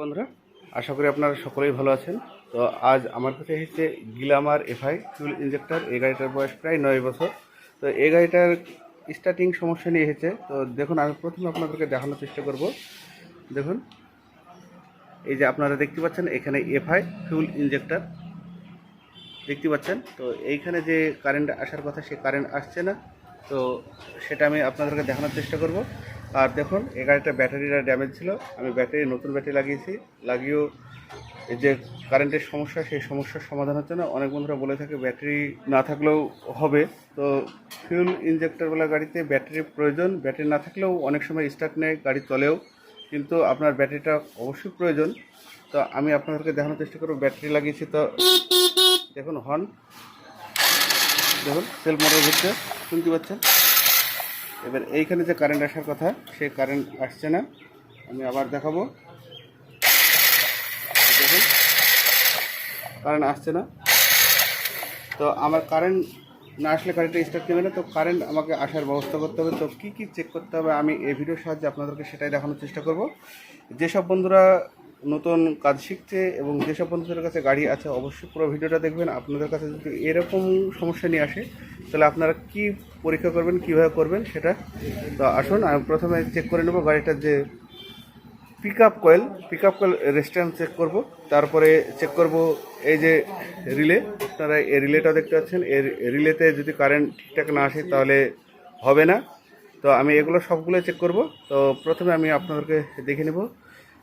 বন্ধুরা, আশা করি আপনারা সকলেই ভালো আছেন। তো আজ আমার কাছে এসেছে গিলামার এফআই ফুল ইঞ্জেক্টর এই গাড়িটার বয়স প্রায় নয় বছর। তো এই গাড়িটার স্টার্টিং সমস্যা নিয়ে এসেছে। তো দেখুন, আমি প্রথমে আপনাদেরকে দেখানোর চেষ্টা করব। দেখুন, এই যে আপনারা দেখতে পাচ্ছেন, এখানে এফআই ফুল ইঞ্জেক্টর দেখতে পাচ্ছেন? তো এইখানে যে কারেন্ট আসার কথা, সে কারেন্ট আসছে না। তো সেটা আমি আপনাদেরকে দেখানোর চেষ্টা করব। আর দেখুন, এই গাড়িটা ব্যাটারিটা ড্যামেজ ছিল। আমি ব্যাটারি, নতুন ব্যাটারি লাগিয়েছি। লাগিয়েও যে কারেন্টের সমস্যা, সেই সমস্যার সমাধান হচ্ছে না অনেক বন্ধুরা বলে থাকে, ব্যাটারি না থাকলেও হবে। তো ফিউল ইঞ্জেক্টরওয়ালা গাড়িতে ব্যাটারির প্রয়োজন। ব্যাটারি না থাকলেও অনেক সময় স্টার্ট নেয়, গাড়ি চলেও। কিন্তু আপনার ব্যাটারিটা অবশ্যই প্রয়োজন। তো আমি আপনাদেরকে দেখানোর চেষ্টা করব, ব্যাটারি লাগিয়েছি তো। দেখুন হর্ন দেখুন সেলফ মোটর ঘুরছে শুনতে পাচ্ছেন? এবার এইখানে যে কারেন্ট আসার কথা, সেই কারেন্ট আসছে না। আমি আবার দেখাবো। দেখুন কারেন্ট আসছে না। তো আমার কারেন্ট না আসলে কারেন্টটা স্টার্ট নেবে না, তো কারেন্ট আমাকে আসার ব্যবস্থা করতে হবে। তো কী কী চেক করতে হবে আমি এই ভিডিওর সাহায্যে আপনাদেরকে সেটাই দেখানোর চেষ্টা করব। যেসব বন্ধুরা নতুন কাজ শিখছে এবং যেসব বন্ধুদের কাছে গাড়ি আছে, অবশ্যই পুরো ভিডিওটা দেখবেন। আপনাদের কাছে যদি এরকম সমস্যা নিয়ে আসে, তাহলে আপনারা কি পরীক্ষা করবেন, কীভাবে করবেন সেটা তো আসুন। আমি প্রথমে চেক করে নেব গাড়িটার যে pick up coil pick up coil resistance check করব। তারপরে চেক করব এই যে রিলে আপনারা এই রিলেটা দেখতে পাচ্ছেন। এর রিলেতে যদি কারেন্ট ঠিকঠাক না আসে, তাহলে হবে না। তো আমি এগুলো সবগুলো চেক করব। তো প্রথমে আমি আপনাদেরকে দেখে নেব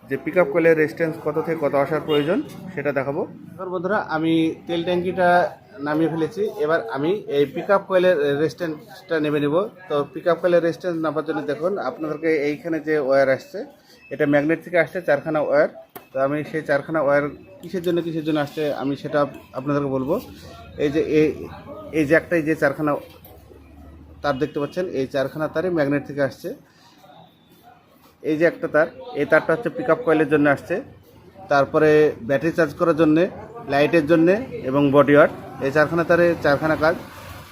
যে পিক আপ কয়েলের রেস্ট্যান্স কত থেকে কত আসার প্রয়োজন, সেটা দেখাবো। বন্ধুরা, আমি তেল ট্যাঙ্কিটা নামিয়ে ফেলেছি। এবার আমি এই পিক আপ কয়েলের রেস্ট্যান্সটা নেমে নেব। তো পিক আপ কয়েলের রেস্ট্যান্স নামার জন্য দেখুন, আপনাদেরকে এইখানে যে ওয়্যার আসছে, এটা ম্যাগনেট থেকে আসছে চারখানা ওয়্যার তো আমি সেই চারখানা ওয়্যার কিসের জন্য কিসের জন্য আসছে, আমি সেটা আপনাদেরকে বলব। এই যে, এই এই যে একটাই যে চারখানা, তার দেখতে পাচ্ছেন, এই চারখানা তারই ম্যাগনেট থেকে আসছে। এই যে একটা তার, এই তারটা হচ্ছে পিক আপ কয়েলের জন্য আসছে। তারপরে ব্যাটারি চার্জ করার জন্যে লাইটের জন্যে এবং বডি ওয়াট এই চারখানা তারে চারখানা কাজ।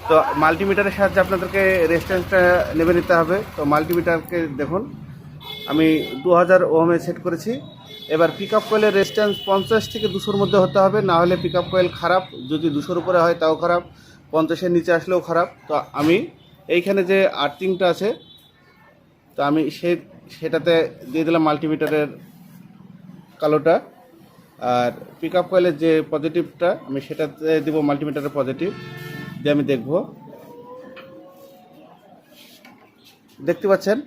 তো মাল্টিমিটারের সাহায্যে আপনাদেরকে রেস্ট্যান্সটা নেমে নিতে হবে। তো মাল্টিমিটারকে দেখুন, আমি দু হাজার ওহমে সেট করেছি। এবার পিক আপ কয়েলের রেস্ট্যান্স পঞ্চাশ থেকে দুশোর মধ্যে হতে হবে। না হলে পিক আপ কয়েল খারাপ। যদি দুশোর উপরে হয়, তাও খারাপ। পঞ্চাশের নিচে আসলেও খারাপ। তো আমি এইখানে যে আর্থিংটা আছে, তো আমি সেই সেটাতে দিয়ে দিলাম মাল্টিমিটারের কালোটা। আর পিক আপ কয়েলের যে পজিটিভটা আমি সেটাতে দিব মাল্টিমিটারের পজিটিভ দিয়ে আমি দেখব। দেখতে পাচ্ছেন?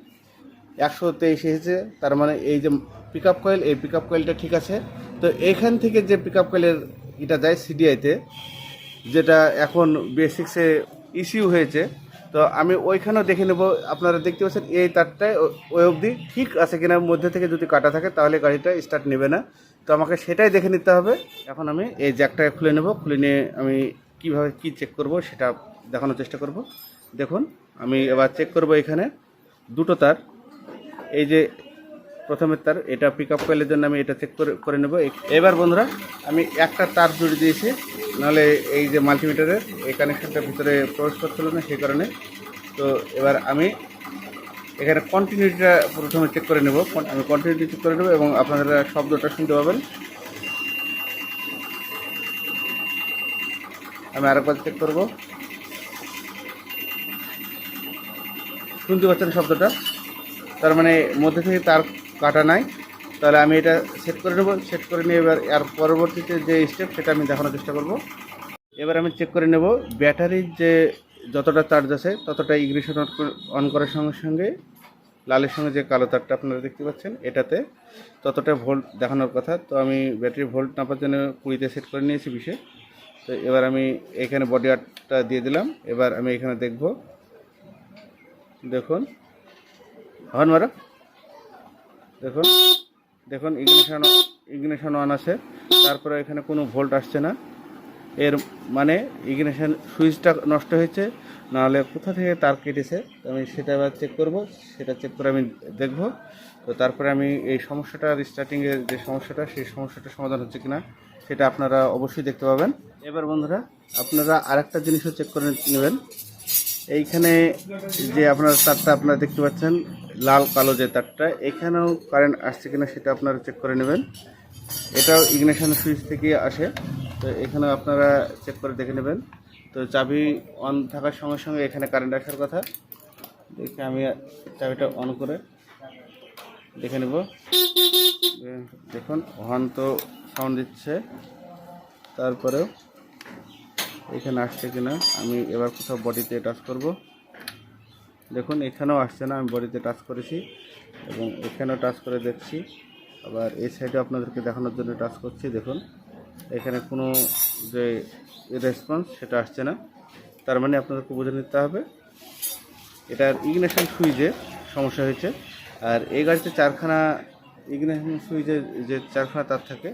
একশো তেইশ এসেছে, তার মানে এই যে পিক আপ কয়েল এই পিক আপ কয়েলটা ঠিক আছে। তো এইখান থেকে যে পিক আপ কয়েলের এটা যায় সিডিআইতে যেটা এখন বেসিক্সে ইস্যু হয়েছে তো আমি ওইখানেও দেখে নেব। আপনারা দেখতে পাচ্ছেন, এই তারটায় ওই অবধি ঠিক আছে কিনা, মধ্যে থেকে যদি কাটা থাকে তাহলে গাড়িটা স্টার্ট নেবে না। তো আমাকে সেটাই দেখে নিতে হবে। এখন আমি এই জ্যাকটাকে খুলে নেব। খুলে নিয়ে আমি কীভাবে কি চেক করব সেটা দেখানোর চেষ্টা করব। দেখুন, আমি এবার চেক করব এখানে। দুটো তার। এই যে প্রথমের তার, এটা পিক আপ কয়েলের জন্য আমি এটা চেক করে করে নেব। এবার বন্ধুরা, আমি একটা তার জুড়ে দিয়েছি। নাহলে এই যে মাল্টিমিটারের এই কানেকশনটা ভিতরে প্রবেশ করছিল না সেই কারণে। তো এবার আমি এখানে কন্টিনিউটিটা প্রথমে চেক করে নেব। আমি কন্টিনিউটি চেক করে নেব এবং আপনারা শব্দটা শুনতে পাবেন। আমি আরেকবার চেক করব। শুনতে পাচ্ছেন শব্দটা? তার মানে মধ্যে থেকে তার কাটা নাই। তাহলে আমি এটা সেট করে নেব সেট করে নিয়ে এবার এর পরবর্তীতে যে স্টেপ সেটা আমি দেখানোর চেষ্টা করব। এবার আমি চেক করে নেব ব্যাটারির যে যতটা চার্জ আছে, ততটা ইগ্নিশন অন করার সঙ্গে সঙ্গে, লালের সঙ্গে যে কালো তারটা আপনারা দেখতে পাচ্ছেন, এটাতে ততটা ভোল্ট দেখানোর কথা। তো আমি ব্যাটারি ভোল্ট নাপার জন্য কুড়িতে সেট করে নিয়েছি বিশে। তো এবার আমি এখানে বডি আর্টটা দিয়ে দিলাম। এবার আমি এখানে দেখব। দেখুন। হন মারা। দেখুন। দেখুন ইগনিশন ইগনিশন অন আছে। তারপরে এখানে কোনো ভোল্ট আসছে না। এর মানে ইগনিশন সুইচটা নষ্ট হয়েছে। নাহলে কোথা থেকে তার কেটেছে? আমি সেটা এবার চেক করব। সেটা চেক করে আমি দেখব। তো তারপরে আমি এই সমস্যাটার স্টার্টিংয়ের যে সমস্যাটা, সেই সমস্যাটার সমাধান হচ্ছে কিনা, সেটা আপনারা অবশ্যই দেখতে পাবেন। এবার বন্ধুরা, আপনারা আরেকটা জিনিসও চেক করে নেবেন। এইখানে যে আপনার তারটা আপনারা দেখতে পাচ্ছেন, লাল কালো যে তারটা, এখানেও কারেন্ট আসছে কিনা সেটা আপনারা চেক করে নেবেন। এটাও ইগনিশন সুইচ থেকে আসে, তো এখানেও আপনারা চেক করে দেখে নেবেন। তো চাবি অন থাকার সঙ্গে সঙ্গে এখানে কারেন্ট আসার কথা। দেখে আমি চাবিটা অন করে দেখে নেব। দেখুন হর্ন তো সাউন্ড দিচ্ছে। তারপরেও এখানে আসছে কিনা, আমি এবার কোথাও বডিতে টাচ করব। দেখুন, এখানেও আসছে না, আমি বডিতে টাচ করেছি এবং এখানেও টাচ করে দেখছি। আবার এই সাইডে আপনাদেরকে দেখানোর জন্য টাচ করছি, দেখুন। এখানে কোনো যে রেসপন্স সেটা আসছে না। তার মানে আপনাদেরকে বুঝে নিতে হবে, এটার ইগনেশন সুইচে সমস্যা হয়েছে। আর এই গাড়িতে চারখানা ইগনেশন সুইচের যে চারখানা তার থাকে,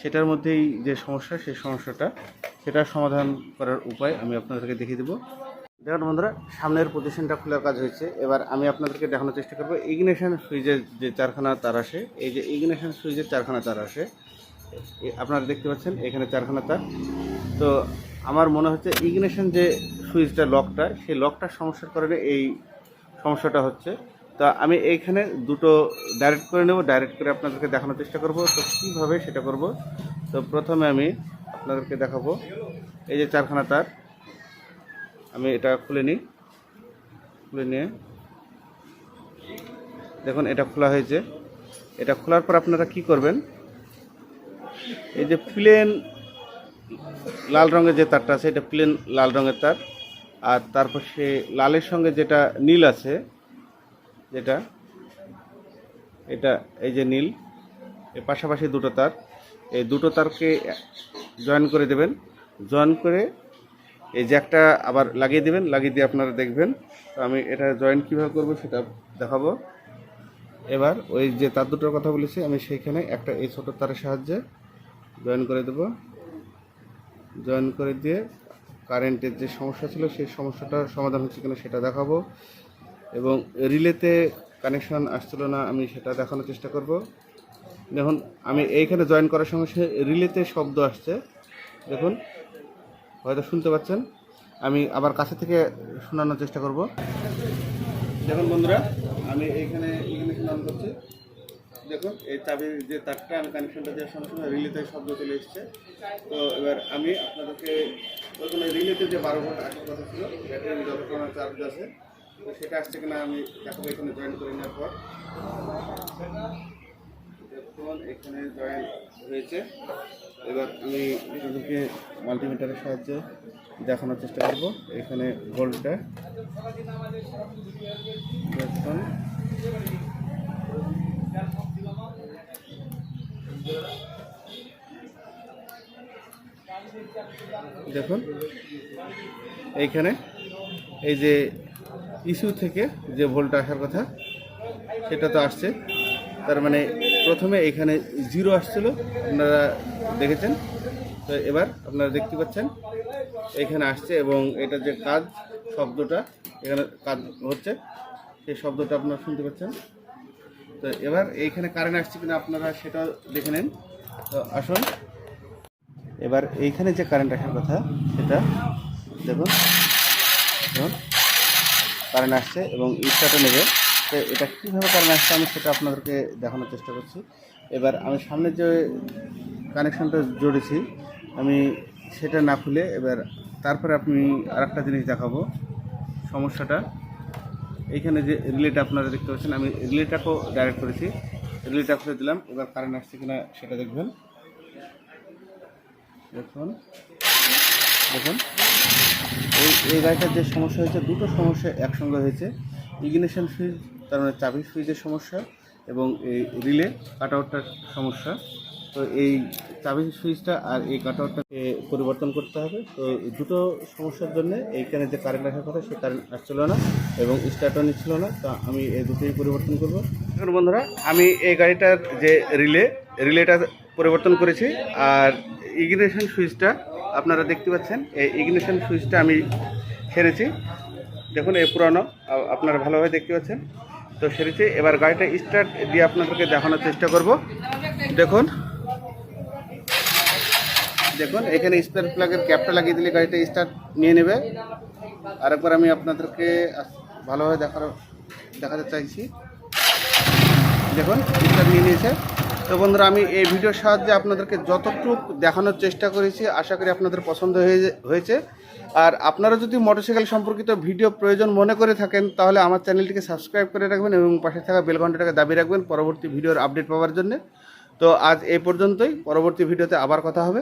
সেটার মধ্যেই যে সমস্যা, সেই সমস্যাটা সেটার সমাধান করার উপায় আমি আপনাদেরকে দেখিয়ে দেবো। দেখুন বন্ধুরা, সামনের পজিশনটা খোলার কাজ হয়েছে। এবার আমি আপনাদেরকে দেখানোর চেষ্টা করব ইগনেশন সুইচের যে চারখানা তার আসে, এই যে ইগনেশন সুইচের চারখানা তার আসে আপনারা দেখতে পাচ্ছেন, এখানে চারখানা তার। তো আমার মনে হচ্ছে ইগনিশন যে সুইচটা লকটা সেই লকটার সমস্যার কারণে এই সমস্যাটা হচ্ছে। তো আমি এইখানে দুটো ডাইরেক্ট করে নেব ডাইরেক্ট করে আপনাদেরকে দেখানোর চেষ্টা করব। তো কীভাবে সেটা করব? তো প্রথমে আমি আপনাদেরকে দেখাবো। এই যে চারখানা তার, আমি এটা খুলে নিই। খুলে নিয়ে, দেখুন, এটা খোলা হয়েছে। এটা খোলার পর আপনারা কি করবেন? এই যে প্লেন লাল রঙের যে তারটা আছে, এটা প্লেন লাল রঙের তার। আর তারপর সে লালের সঙ্গে যেটা নীল আছে যেটা, এটা এই যে নীল, এর পাশাপাশি দুটো তার। এই দুটো তারকে জয়েন করে দেবেন। জয়েন করে এই জ্যাকটা আবার লাগিয়ে দেবেন, লাগিয়ে দিয়ে আপনারা দেখবেন। তো আমি এটা জয়েন কীভাবে করব সেটা দেখাবো। এবার ওই যে তার দুটোর কথা বলেছি, আমি সেইখানে একটা এই ছোটো তারের সাহায্যে জয়েন করে দেবো। জয়েন করে দিয়ে কারেন্টের যে সমস্যা ছিল, সেই সমস্যাটার সমাধান হচ্ছে কিনা সেটা দেখাবো। এবং রিলেতে কানেকশন আসছিল না, আমি সেটা দেখানোর চেষ্টা করব। দেখুন, আমি এইখানে জয়েন করার সঙ্গে সঙ্গে রিলেতে শব্দ আসছে। দেখুন, হয়তো শুনতে পাচ্ছেন। আমি আবার কাছে থেকে শোনানোর চেষ্টা করব। দেখুন বন্ধুরা, আমি এইখানে ইগনিশন অন করছি দেখুন, এই চাবির যে তারটা, আমি কানেকশনটা দেওয়ার সঙ্গে সঙ্গে রিলেতে শব্দ চলে এসছে। তো এবার আমি আপনাদেরকে ওইখানে রিলেতে যে বারো ভোল্ট আসার কথা ছিল, ব্যাটারি যত সময় চার্জ আছে সেটা আসছে কিনা আমি দেখাবো, এখানে জয়েন করে নেওয়ার পর। দেখুন, এখানে জয়েন হয়েছে। এবার আমি আপনাদেরকে মাল্টিমিটারের সাহায্যে দেখানোর চেষ্টা করব। এখানে দেখুন। দেখুন। এইখানে, এই যে ইস্যু থেকে যে ভোল্ট আসার কথা, সেটা তো আসছে। তার মানে প্রথমে এখানে জিরো আসছিল, আপনারা দেখেছেন? তো এবার আপনারা দেখতে পাচ্ছেন, এখানে আসছে এবং এটা যে কাজ শব্দটা, এখানে কাজ হচ্ছে, সেই শব্দটা আপনারা শুনতে পাচ্ছেন। তো এবার এইখানে কারেন্ট আসছে কিনা আপনারা সেটা দেখে নেন। তো আসুন। এবার এইখানে যে কারেন্ট আসার কথা, সেটা দেখুন। দেখুন। কারেন্ট আসছে এবং স্টার্টও নেবে। তো এটা কীভাবে কারেন্ট আসছে আমি সেটা আপনাদেরকে দেখানোর চেষ্টা করছি। এবার আমি সামনে যে কানেকশনটা জড়েছি আমি সেটা না খুলে এবার তারপরে আপনি আরেকটা জিনিস দেখাবো। সমস্যাটা, এইখানে যে রিলেটা আপনারা দেখতে পাচ্ছেন, আমি রিলেটাকেও ডাইরেক্ট করেছি। রিলেটা খুলে দিলাম, এবার কারেন্ট আসছে কিনা সেটা দেখবেন। দেখুন দেখুন। এই এই গাড়িটার যে সমস্যা হয়েছে, দুটো সমস্যা একসঙ্গে হয়েছে। ইগনিশন সুইচ তার মানে চাবি সুইচের সমস্যা এবং এই রিলে কাট আউটটার সমস্যা। তো এই চাবি সুইচটা আর এই কাট আউটটাকে পরিবর্তন করতে হবে। তো দুটো সমস্যার জন্য এইখানে যে কারেন্ট আসার কথা, সেই কারেন্ট আসছিল না এবং স্টার্টও নিচ্ছিল না। তা আমি এই দুটোই পরিবর্তন করব। এখন বন্ধুরা, আমি এই গাড়িটার যে রিলে রিলেটা পরিবর্তন করেছি। আর ইগনিশন সুইচটা আপনারা দেখতে পাচ্ছেন, এই ইগনিশন সুইচটা আমি সেরেছি। দেখুন, এই পুরানো আপনারা ভালোভাবে দেখতে পাচ্ছেন। তো সেরেছি, এবার গাড়িটা স্টার্ট দিয়ে আপনাদেরকে দেখানোর চেষ্টা করব। দেখুন। দেখুন, এখানে স্পেয়ার প্লাগের ক্যাপটা লাগিয়ে দিলে গাড়িটা স্টার্ট নিয়ে নেবে। আরেকবার আমি আপনাদেরকে ভালোভাবে দেখার দেখাতে চাইছি। দেখুন স্টার্ট নিয়ে নিয়েছে। তো বন্ধুরা, আমি এই ভিডিওর সাহায্যে আপনাদেরকে যতটুকু দেখানোর চেষ্টা করেছি, আশা করি আপনাদের পছন্দ হয়ে হয়েছে। আর আপনারা যদি মোটরসাইকেল সম্পর্কিত ভিডিও প্রয়োজন মনে করে থাকেন, তাহলে আমার চ্যানেলটিকে সাবস্ক্রাইব করে রাখবেন এবং পাশে থাকা বেল ঘন্টাটাকে দাবি রাখবেন পরবর্তী ভিডিওর আপডেট পাওয়ার জন্য। তো আজ এই পর্যন্তই, পরবর্তী ভিডিওতে আবার কথা হবে।